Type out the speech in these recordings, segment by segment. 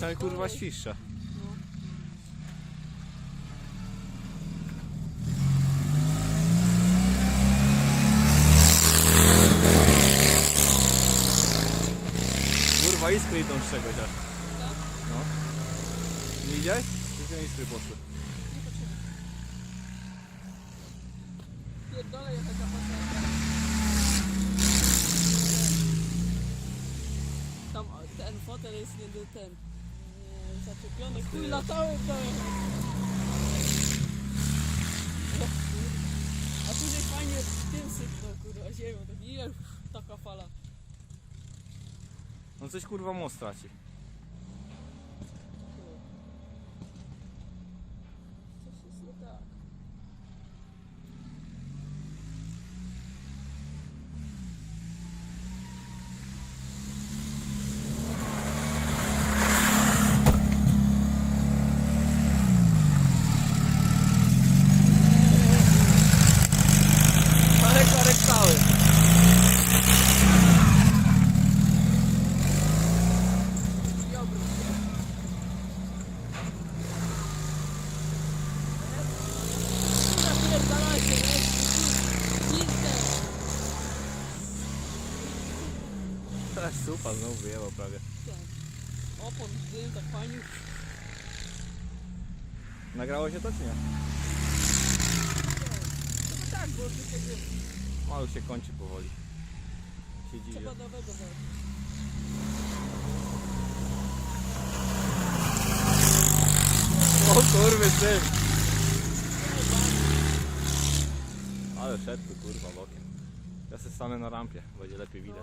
Tam kurwa świszcza. Kurwa iskry idą z czegoś aż. Tak? No. Nie widziałeś? Jakie iskry poszły. Pierdolę jechać na pasę. Tam ten fotel jest nie do ten. Zaczepiony. Chuj latały w dołem. A tutaj fajnie tym sypnął kurwa ziemią. Tak taka fala. No coś kurwa most traci. Coś jest nie tak. Ale korek cały. I obrót się. Napierdalaj się, nie? Pizdę. Teraz supa znowu wyjebał prawie. Tak. Opon, dym, tak fajnie. Nagrało się to czy nie? Chyba tak, bo ty sobie No już się kończy powoli. Siedzi. trzeba nowego wejść. O kurwy syn. Ale szedł tu kurwa bokiem. Ja se stanę na rampie, będzie lepiej widać.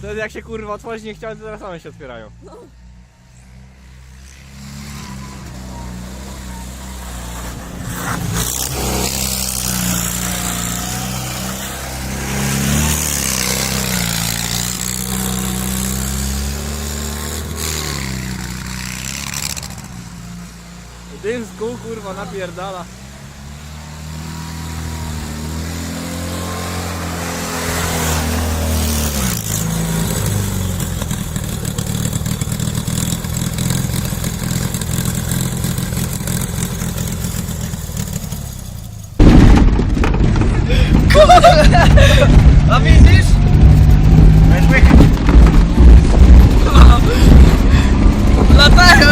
Wtedy jak się kurwa otworzyć nie chciałem, to teraz same się otwierają. Dym z kół kurwa napierdala. A widzisz? Latają!